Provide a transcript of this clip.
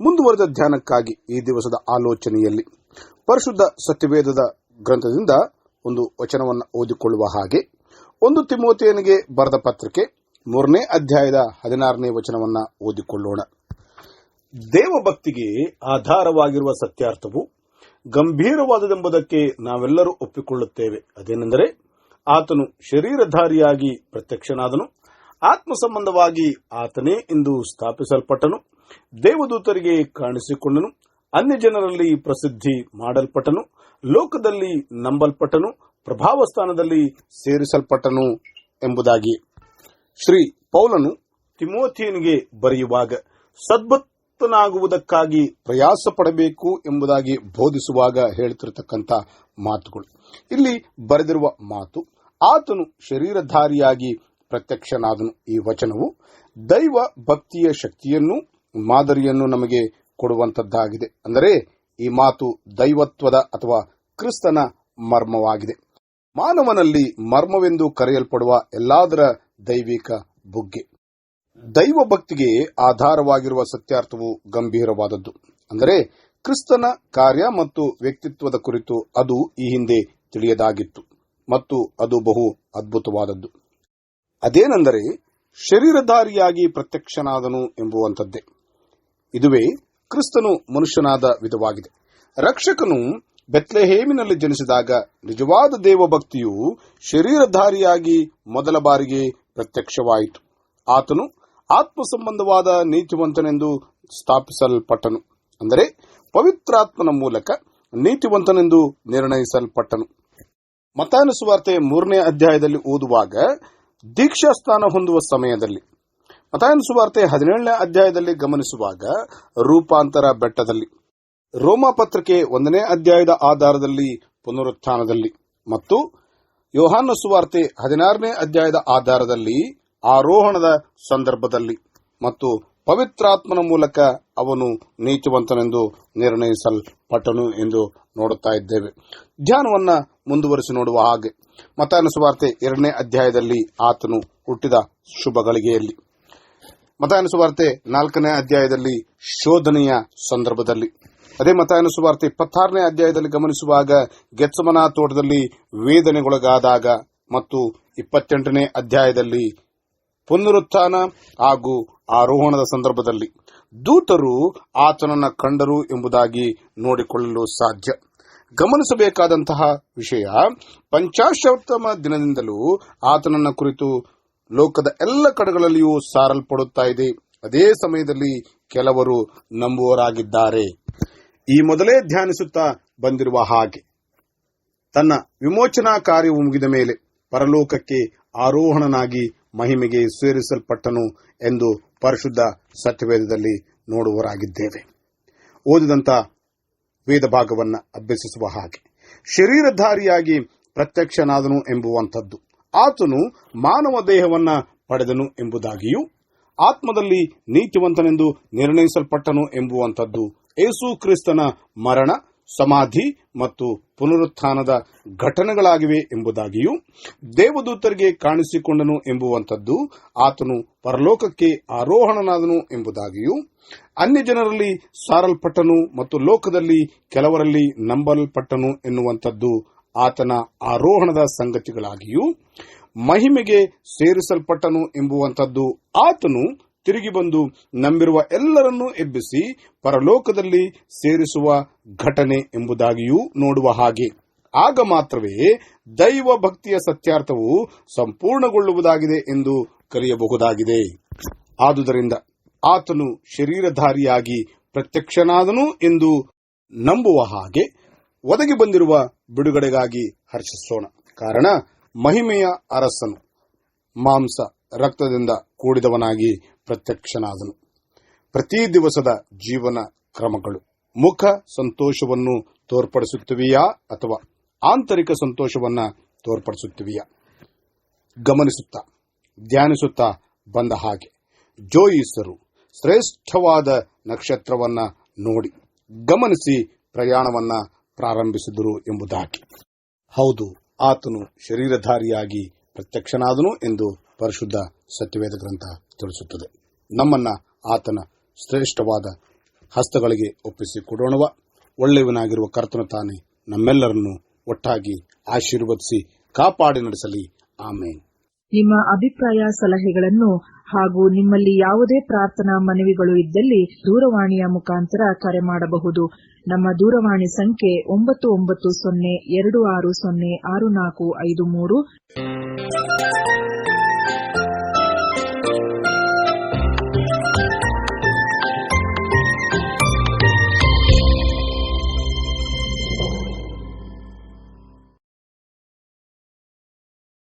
ಮುಂದುವರೆದ ಧ್ಯಾನಕ್ಕಾಗಿ ಈ ದಿವಸದ ಆಲೋಚನೆಯಲ್ಲಿ ಪರಿಶುದ್ಧ ಸತ್ಯವೇದದ ಗ್ರಂಥದಿಂದ ಒಂದು ವಚನವನ್ನು ಓದಿಕೊಳ್ಳುವ ಹಾಗೆ ಒಂದು ತಿಮೋತಿಯನಿಗೆ ಬರೆದ ಪತ್ರಿಕೆ ಮೂರನೇ ಅಧ್ಯಾಯದ ಹದಿನಾರನೇ ವಚನವನ್ನು ಓದಿಕೊಳ್ಳೋಣ. ದೇವಭಕ್ತಿಗೆ ಆಧಾರವಾಗಿರುವ ಸತ್ಯಾರ್ಥವು ಗಂಭೀರವಾದದೆಂಬುದಕ್ಕೆ ನಾವೆಲ್ಲರೂ ಒಪ್ಪಿಕೊಳ್ಳುತ್ತೇವೆ. ಅದೇನೆಂದರೆ ಆತನು ಶರೀರಧಾರಿಯಾಗಿ ಪ್ರತ್ಯಕ್ಷನಾದನು ಆತ್ಮ ಸಂಬಂಧವಾಗಿ ಆತನೇ ಎಂದು ಸ್ಥಾಪಿಸಲ್ಪಟ್ಟನು ದೇವದೂತರಿಗೆ ಕಾಣಿಸಿಕೊಂಡನು ಅನ್ಯ ಜನರಲ್ಲಿ ಪ್ರಸಿದ್ಧಿ ಮಾಡಲ್ಪಟ್ಟನು, ಲೋಕದಲ್ಲಿ ನಂಬಲ್ಪಟ್ಟನು ಪ್ರಭಾವ ಸ್ಥಾನದಲ್ಲಿ ಸೇರಿಸಲ್ಪಟ್ಟನು ಎಂಬುದಾಗಿ. ಶ್ರೀ ಪೌಲನು ತಿಮೋಥಿಯನಿಗೆ ಬರೆಯುವಾಗ, ಸದ್ಭಕ್ತನಾಗುವುದಕ್ಕಾಗಿ ಪ್ರಯಾಸ ಪಡಬೇಕು ಎಂಬುದಾಗಿ ಬೋಧಿಸುವಾಗ ಹೇಳ್ತಿರತಕ್ಕಂತ ಮಾತುಗಳು. ಇಲ್ಲಿ ಬರೆದಿರುವ ಮಾತು, ಆತನು ಶರೀರಧಾರಿಯಾಗಿ ಪ್ರತ್ಯಕ್ಷನಾದನು ಈ ವಚನವು ದೈವ ಭಕ್ತಿಯ ಶಕ್ತಿಯನ್ನು ಮಾದರಿಯನ್ನು ನಮಗೆ ಕೊಡುವಂತದ್ದಾಗಿದೆ ಅಂದರೆ ಈ ಮಾತು ದೈವತ್ವದ ಅಥವಾ ಕ್ರಿಸ್ತನ ಮರ್ಮವಾಗಿದೆ. ಮಾನವನಲ್ಲಿ ಮರ್ಮವೆಂದು ಕರೆಯಲ್ಪಡುವ ಎಲ್ಲಾದರ ದೈವಿಕ ಬುಗ್ಗೆ. ದೈವ ಭಕ್ತಿಗೆ ಆಧಾರವಾಗಿರುವ ಸತ್ಯಾರ್ಥವು ಗಂಭೀರವಾದದ್ದು. ಅಂದರೆ ಕ್ರಿಸ್ತನ ಕಾರ್ಯ ಮತ್ತು ವ್ಯಕ್ತಿತ್ವದ ಕುರಿತು ಅದು ಈ ಹಿಂದೆ ತಿಳಿಯದಾಗಿತ್ತು ಮತ್ತು ಅದು ಬಹು ಅದ್ಭುತವಾದದ್ದು. ಅದೇನೆಂದರೆ ಶರೀರಧಾರಿಯಾಗಿ ಪ್ರತ್ಯಕ್ಷನಾದನು ಎಂಬುವಂಥದ್ದೇ. ಇದುವೇ ಕ್ರಿಸ್ತನು ಮನುಷ್ಯನಾದ ವಿಧವಾಗಿದೆ. ರಕ್ಷಕನು ಬೆತ್ಲೆಹೇಮಿನಲ್ಲಿ ಜನಿಸಿದಾಗ ನಿಜವಾದ ದೇವಭಕ್ತಿಯು ಶರೀರಧಾರಿಯಾಗಿ ಮೊದಲ ಬಾರಿಗೆ ಪ್ರತ್ಯಕ್ಷವಾಯಿತು. ಆತನು ಆತ್ಮ ಸಂಬಂಧವಾದ ನೀತಿವಂತನೆಂದು ಸ್ಥಾಪಿಸಲ್ಪಟ್ಟನು. ಅಂದರೆ ಪವಿತ್ರಾತ್ಮನ ಮೂಲಕ ನೀತಿವಂತನೆಂದು ನಿರ್ಣಯಿಸಲ್ಪಟ್ಟನು. ಮತಾನುಸುವಾರ್ತೆ ಮೂರನೇ ಅಧ್ಯಾಯದಲ್ಲಿ ಓದುವಾಗ ದೀಕ್ಷಾಸ್ಥಾನ ಹೊಂದುವ ಸಮಯದಲ್ಲಿ ಮತಾನುಸುವಾರ್ತೆ ಹದಿನೇಳನೇ ಅಧ್ಯಾಯದಲ್ಲಿ ಗಮನಿಸುವಾಗ ರೂಪಾಂತರ ಬೆಟ್ಟದಲ್ಲಿ, ರೋಮ ಪತ್ರಿಕೆ ಒಂದನೇ ಅಧ್ಯಾಯದ ಆಧಾರದಲ್ಲಿ ಪುನರುತ್ಥಾನದಲ್ಲಿ ಮತ್ತು ಯೋಹಾನ ಸುವಾರ್ತೆ ಹದಿನಾರನೇ ಅಧ್ಯಾಯದ ಆಧಾರದಲ್ಲಿ ಆರೋಹಣದ ಸಂದರ್ಭದಲ್ಲಿ ಮತ್ತು ಪವಿತ್ರಾತ್ಮನ ಮೂಲಕ ಅವನು ನೀತಿವಂತನೆಂದು ನಿರ್ಣಯಿಸಲ್ಪಟ್ಟನು ಎಂದು ನೋಡುತ್ತಾ ಇದ್ದೇವೆ. ಧ್ಯಾನವನ್ನ ಮುಂದುವರಿಸಿ ನೋಡುವ ಹಾಗೆ ಮತಾನ ಸುವಾರ್ತೆ ಎರಡನೇ ಅಧ್ಯಾಯದಲ್ಲಿ ಆತನು ಹುಟ್ಟಿದ ಶುಭ ಗಳಿಗೆಯಲ್ಲಿ ಮತಾಯನ ಸುವಾರ್ತೆ ನಾಲ್ಕನೇ ಅಧ್ಯಾಯದಲ್ಲಿ ಶೋಧನೆಯ ಸಂದರ್ಭದಲ್ಲಿ. ಅದೇ ಮತ ಸುವಾರ್ತೆ ಇಪ್ಪತ್ತಾರನೇ ಅಧ್ಯಾಯದಲ್ಲಿ ಗಮನಿಸುವಾಗ ಗೆತ್ಸಮನ ತೋಟದಲ್ಲಿ ವೇದನೆಗೊಳಗಾದಾಗ ಮತ್ತು ಇಪ್ಪತ್ತೆಂಟನೇ ಅಧ್ಯಾಯದಲ್ಲಿ ಪುನರುತ್ಥಾನ ಹಾಗೂ ಆರೋಹಣದ ಸಂದರ್ಭದಲ್ಲಿ. ದೂತರು ಆತನನ್ನು ಕಂಡರು ಎಂಬುದಾಗಿ ನೋಡಿಕೊಳ್ಳಲು ಸಾಧ್ಯ. ಗಮನಿಸಬೇಕಾದಂತಹ ವಿಷಯ, ಪಂಚಾಶೋತ್ತಮ ದಿನದಿಂದಲೂ ಆತನನ್ನ ಕುರಿತು ಲೋಕದ ಎಲ್ಲ ಕಡೆಗಳಲ್ಲಿಯೂ ಸಾರಲ್ಪಡುತ್ತಾ ಇದೆ. ಅದೇ ಸಮಯದಲ್ಲಿ ಕೆಲವರು ನಂಬುವರಾಗಿದ್ದಾರೆ ಈ ಮೊದಲೇ ಧ್ಯಾನಿಸುತ್ತಾ ಬಂದಿರುವ ಹಾಗೆ, ತನ್ನ ವಿಮೋಚನಾ ಕಾರ್ಯವು ಮುಗಿದ ಮೇಲೆ ಪರಲೋಕಕ್ಕೆ ಆರೋಹಣನಾಗಿ ಮಹಿಮೆಗೆ ಸೇರಿಸಲ್ಪಟ್ಟನು ಎಂದು ಪರಿಶುದ್ಧ ಸತ್ಯವೇದದಲ್ಲಿ ನೋಡುವರಾಗಿದ್ದೇವೆ ಓದಿದಂತ ವೇದ ಭಾಗವನ್ನು ಅಭ್ಯಸಿಸುವ ಹಾಗೆ, ಶರೀರಧಾರಿಯಾಗಿ ಪ್ರತ್ಯಕ್ಷನಾದನು ಎಂಬುವಂಥದ್ದು. ಆತನು ಮಾನವ ದೇಹವನ್ನ ಪಡೆದನು ಎಂಬುದಾಗಿಯೂ, ಆತ್ಮದಲ್ಲಿ ನೀತಿವಂತನೆಂದು ನಿರ್ಣಯಿಸಲ್ಪಟ್ಟನು ಎಂಬುವಂಥದ್ದು ಯೇಸು ಕ್ರಿಸ್ತನ ಮರಣ, ಸಮಾಧಿ ಮತ್ತು ಪುನರುತ್ಥಾನದ ಘಟನೆಗಳಾಗಿವೆ ಎಂಬುದಾಗಿಯೂ, ದೇವದೂತರಿಗೆ ಕಾಣಿಸಿಕೊಂಡನು ಎಂಬುವಂಥದ್ದು ಆತನು ಪರಲೋಕಕ್ಕೆ ಆರೋಹಣನಾದನು ಎಂಬುದಾಗಿಯೂ, ಅನ್ಯ ಜನರಲ್ಲಿ ಸಾರಲ್ಪಟ್ಟನು ಮತ್ತು ಲೋಕದಲ್ಲಿ ಕೆಲವರಲ್ಲಿ ನಂಬಲ್ಪಟ್ಟನು ಎನ್ನುವಂಥದ್ದು ಆತನ ಆರೋಹಣದ ಸಂಗತಿಗಳಾಗಿಯೂ ಮಹಿಮೆಗೆ ಸೇರಿಸಲ್ಪಟ್ಟನು ಎಂಬುವಂಥದ್ದು ಆತನು ತಿರುಗಿ ಬಂದು ನಂಬಿರುವ ಎಲ್ಲರನ್ನೂ ಎಬ್ಬಿಸಿ ಪರಲೋಕದಲ್ಲಿ ಸೇರಿಸುವ ಘಟನೆ ಎಂಬುದಾಗಿಯೂ ನೋಡುವ ಹಾಗೆ. ಆಗ ಮಾತ್ರವೇ ದೈವ ಭಕ್ತಿಯ ಸತ್ಯಾರ್ಥವು ಸಂಪೂರ್ಣಗೊಳ್ಳುವುದಾಗಿದೆ ಎಂದು ಕರೆಯಬಹುದಾಗಿದೆ ಆದುದರಿಂದ ಆತನು ಶರೀರಧಾರಿಯಾಗಿ ಪ್ರತ್ಯಕ್ಷನಾದನು ಎಂದು ನಂಬುವ ಹಾಗೆ ಒದಗಿ ಬಂದಿರುವ ಬಿಡುಗಡೆಗಾಗಿ ಹರ್ಷಿಸೋಣ. ಕಾರಣ, ಮಹಿಮೆಯ ಅರಸನು, ಮಾಂಸ ರಕ್ತದಿಂದ ಕೂಡಿದವನಾಗಿ ಪ್ರತ್ಯಕ್ಷನಾದನು. ಪ್ರತಿ ದಿವಸದ ಜೀವನ ಕ್ರಮಗಳು. ಮುಖ ಸಂತೋಷವನ್ನು ತೋರ್ಪಡಿಸುತ್ತಿವೆಯಾ ಅಥವಾ ಆಂತರಿಕ ಸಂತೋಷವನ್ನು ತೋರ್ಪಡಿಸುತ್ತಿವೆಯಾ? ಗಮನಿಸುತ್ತಾ, ಧ್ಯಾನಿಸುತ್ತಾ ಬಂದ ಹಾಗೆ ಜೋಯಿಸರು ಶ್ರೇಷ್ಠವಾದ ನಕ್ಷತ್ರವನ್ನ ನೋಡಿ, ಗಮನಿಸಿ ಪ್ರಯಾಣವನ್ನ ಪ್ರಾರಂಭಿಸಿದರು ಎಂಬುದಾಗಿ. ಹೌದು, ಆತನು ಶರೀರಧಾರಿಯಾಗಿ ಪ್ರತ್ಯಕ್ಷನಾದನು ಎಂದು ಪರಿಶುದ್ಧ ಸತ್ಯವೇದ ಗ್ರಂಥ ತಿಳಿಸುತ್ತದೆ. ನಮ್ಮನ್ನ ಆತನ ಶ್ರೇಷ್ಠವಾದ ಹಸ್ತಗಳಿಗೆ ಒಪ್ಪಿಸಿ ಕೊಡೋಣವ ಒಳ್ಳೆಯವನಾಗಿರುವ ಕರ್ತನ ತಾನೇ ನಮ್ಮೆಲ್ಲರನ್ನು ಒಟ್ಟಾಗಿ ಆಶೀರ್ವದಿಸಿ ಕಾಪಾಡಿ ನಡೆಸಲಿ. ಆಮೇನ್. ನಿಮ್ಮ ಅಭಿಪ್ರಾಯ, ಸಲಹೆಗಳನ್ನು ಹಾಗೂ ನಿಮ್ಮಲ್ಲಿ ಯಾವುದೇ ಪ್ರಾರ್ಥನಾ ಮನವಿಗಳು ಇದ್ದಲ್ಲಿ ದೂರವಾಣಿಯ ಮುಖಾಂತರ ಕರೆ ಮಾಡಬಹುದು. ನಮ್ಮ ದೂರವಾಣಿ ಸಂಖ್ಯೆ ಒಂಬತ್ತು ಒಂಬತ್ತು ಸೊನ್ನೆ ಎರಡು ಆರು ಸೊನ್ನೆ ಆರು ನಾಲ್ಕು ಐದು ಮೂರು.